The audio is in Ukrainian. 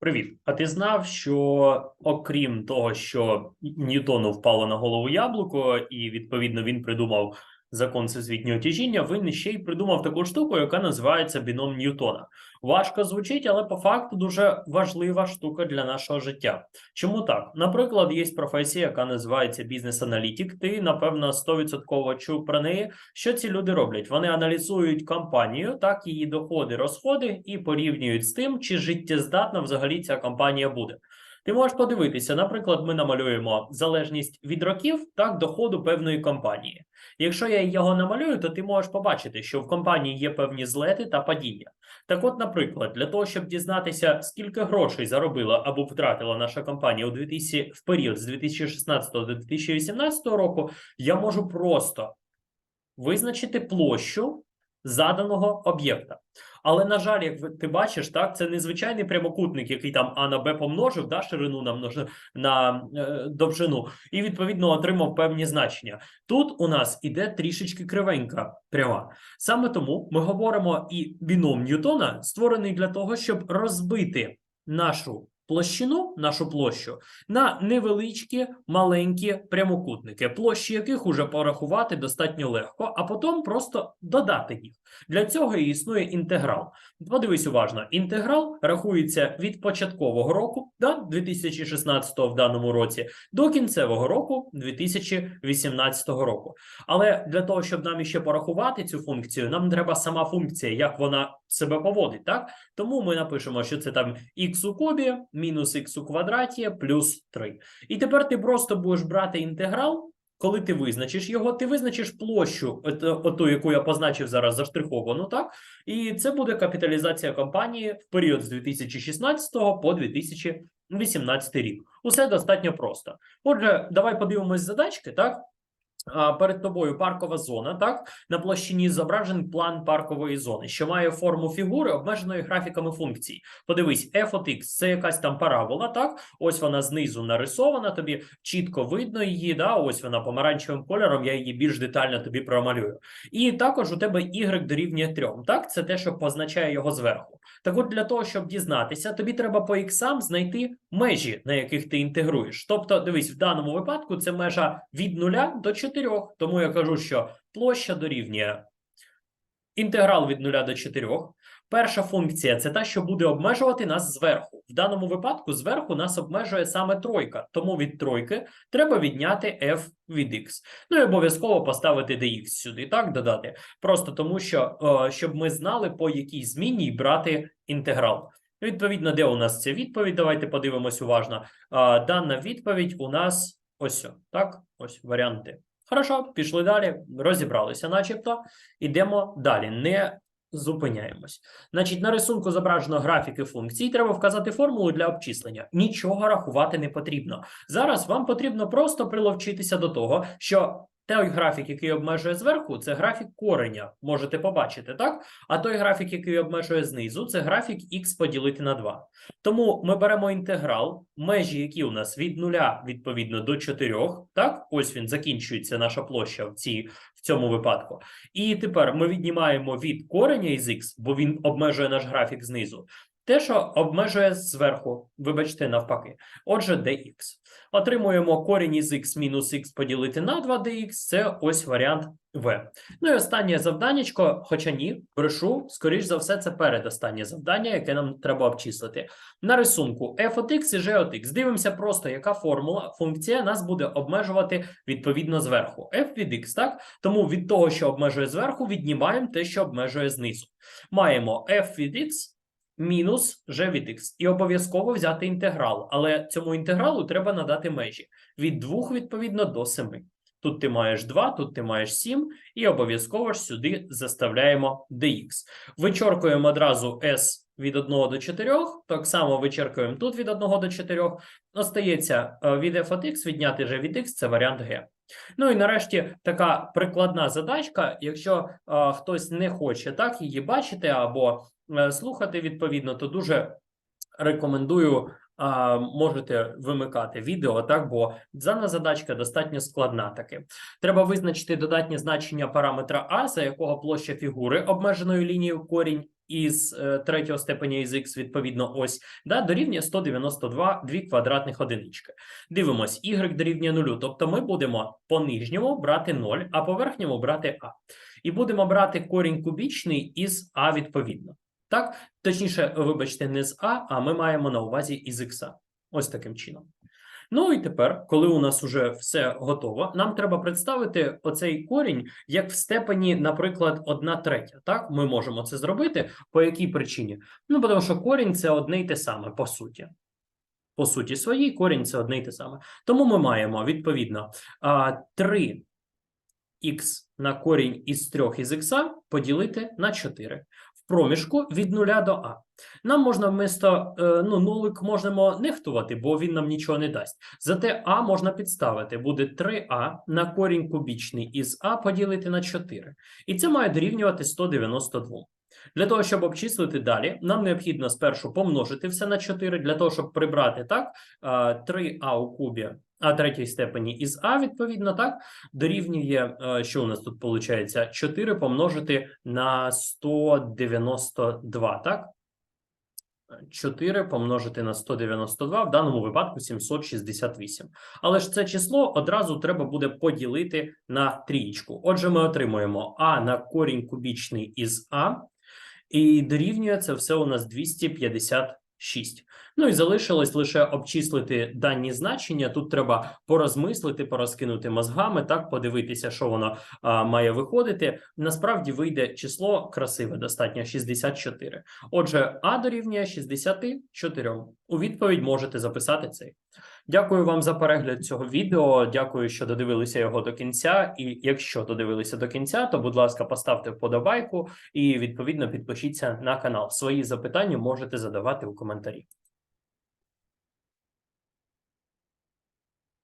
Привіт. А ти знав, що окрім того, що Ньютону впало на голову яблуко, і відповідно він придумав закон всесвітнього тяжіння, він ще й придумав таку штуку, яка називається біном Ньютона. Важко звучить, але по факту дуже важлива штука для нашого життя. Чому так? Наприклад, є професія, яка називається бізнес-аналітик. Ти напевно 100% чув про неї. Що ці люди роблять? Вони аналізують компанію, так її доходи, розходи, і порівнюють з тим, чи життєздатна взагалі ця компанія буде. Ти можеш подивитися, наприклад, ми намалюємо залежність від років так доходу певної компанії. Якщо я його намалюю, то ти можеш побачити, що в компанії є певні злети та падіння. Так, от, наприклад, для того, щоб дізнатися, скільки грошей заробила або втратила наша компанія у 2000, в період з 2016 до 2018 року, я можу просто визначити площу заданого об'єкта. Але, на жаль, як ти бачиш, так, це не звичайний прямокутник, який там А на Б помножив, да, ширину на, множ... на е, довжину, і відповідно отримав певні значення. Тут у нас іде трішечки кривенька пряма. Саме тому ми говоримо і біном Ньютона створений для того, щоб розбити нашу площину, нашу площу на невеличкі маленькі прямокутники, площі яких уже порахувати достатньо легко, а потім просто додати їх. Для цього і існує інтеграл. Подивись уважно, інтеграл рахується від початкового року, да, 2016 в даному році, до кінцевого року 2018 року. Але для того, щоб нам іще порахувати цю функцію, нам треба сама функція, як вона себе поводить. Так тому ми напишемо, що це там х у кубі мінус х у квадраті плюс 3. І тепер ти просто будеш брати інтеграл. Коли ти визначиш його, ти визначиш площу, от- оту, яку я позначив зараз заштриховану, так? І це буде капіталізація компанії в період з 2016 по 2018 рік. Усе достатньо просто. Отже, давай подивимось задачки, так? Перед тобою паркова зона, так на площині зображений план паркової зони, що має форму фігури, обмеженої графіками функцій. Подивись, f от x – це якась там парабола, так ось вона знизу нарисована. Тобі чітко видно її. Да, ось вона помаранчевим кольором. Я її більш детально тобі промалюю. І також у тебе y дорівнює 3, Так, це те, що позначає його зверху. Так, от для того, щоб дізнатися, тобі треба по іксам знайти межі, на яких ти інтегруєш. Тобто, дивись, в даному випадку це межа від 0 до 4. Тому я кажу, що площа дорівнює інтеграл від 0 до 4. Перша функція це та, що буде обмежувати нас зверху. В даному випадку зверху нас обмежує саме тройка, тому від тройки треба відняти f від x. Ну і обов'язково поставити dx сюди, так додати. Просто тому, що е, щоб ми знали, по якій зміні брати інтеграл. Відповідно, де у нас ця відповідь? Давайте подивимось уважно. Е, Дана відповідь у нас ось, так, ось варіанти. Хорошо, пішли далі, розібралися, начебто. Ідемо далі. Не зупиняємось. Значить, на рисунку зображено графіки функцій. Треба вказати формулу для обчислення. Нічого рахувати не потрібно. Зараз вам потрібно просто приловчитися до того, що той графік, який обмежує зверху, це графік кореня. Можете побачити, так? А той графік, який обмежує знизу, це графік х поділити на 2. Тому ми беремо інтеграл, межі, які у нас від 0 відповідно до 4, так? Ось він закінчується наша площа в цій в цьому випадку. І тепер ми віднімаємо від кореня із х, бо він обмежує наш графік знизу. Те, що обмежує зверху, вибачте, навпаки. Отже, dx. Отримуємо корінь із х мінус х поділити на 2 dx, це ось варіант v. Ну і останнє завданнячко, хоча ні, брешу, скоріш за все, це передостаннє завдання, яке нам треба обчислити. На рисунку f от x і g от x. Дивимося просто, яка формула, функція нас буде обмежувати відповідно зверху. f від x, так? Тому від того, що обмежує зверху, віднімаємо те, що обмежує знизу. Маємо f від x мінус g від x. І обов'язково взяти інтеграл. Але цьому інтегралу треба надати межі від 2, відповідно, до 7. Тут ти маєш 2, тут ти маєш 7, і обов'язково ж сюди заставляємо dx. Вичоркуємо одразу s від 1 до 4, так само вичеркуємо тут від 1 до 4. Остається е, від f от x відняти g від x, це варіант g. Ну і нарешті така прикладна задачка. Якщо е, хтось не хоче так її бачити або слухати відповідно, то дуже рекомендую. Можете вимикати відео, так бо дана задачка достатньо складна. Таки треба визначити додатнє значення параметра А, за якого площа фігури обмеженою лінією корінь із е, третього степеня із х, відповідно, ось, да, дорівнює 192 дві квадратних одинички. Дивимось, y дорівнює 0, тобто ми будемо по нижньому брати 0, а по верхньому брати а. І будемо брати корінь кубічний із а відповідно. Так, точніше, вибачте, не з а, а ми маємо на увазі із х. Ось таким чином. Ну і тепер, коли у нас вже все готово, нам треба представити оцей корінь як в степені, наприклад, 1 третя. Так, ми можемо це зробити. По якій причині? Ну, тому що корінь це одне й те саме, по суті. По суті своїй, корінь це одне й те саме. Тому ми маємо відповідно 3 х на корінь із 3 із х поділити на 4 в проміжку від 0 до а. Нам можна вмісто е, ну, нулик можемо нехтувати, бо він нам нічого не дасть. Зате а можна підставити. Буде 3а на корінь кубічний із а поділити на 4. І це має дорівнювати 192. Для того, щоб обчислити далі, нам необхідно спершу помножити все на 4, для того, щоб прибрати так 3а у кубі, а третій степені із а, відповідно, так, дорівнює, е, що у нас тут виходить, 4 помножити на 192, так? 4 помножити на 192, в даному випадку 768. Але ж це число одразу треба буде поділити на трієчку. Отже, ми отримуємо а на корінь кубічний із а, і дорівнює це все у нас 256. Ну і залишилось лише обчислити дані значення. Тут треба порозмислити, порозкинути мозгами, так подивитися, що воно а, має виходити. Насправді вийде число красиве, достатньо 64. Отже, а дорівнює 64. У відповідь можете записати цей. Дякую вам за перегляд цього відео. Дякую, що додивилися його до кінця. І якщо додивилися до кінця, то будь ласка, поставте вподобайку і відповідно підпишіться на канал. Свої запитання можете задавати у коментарі.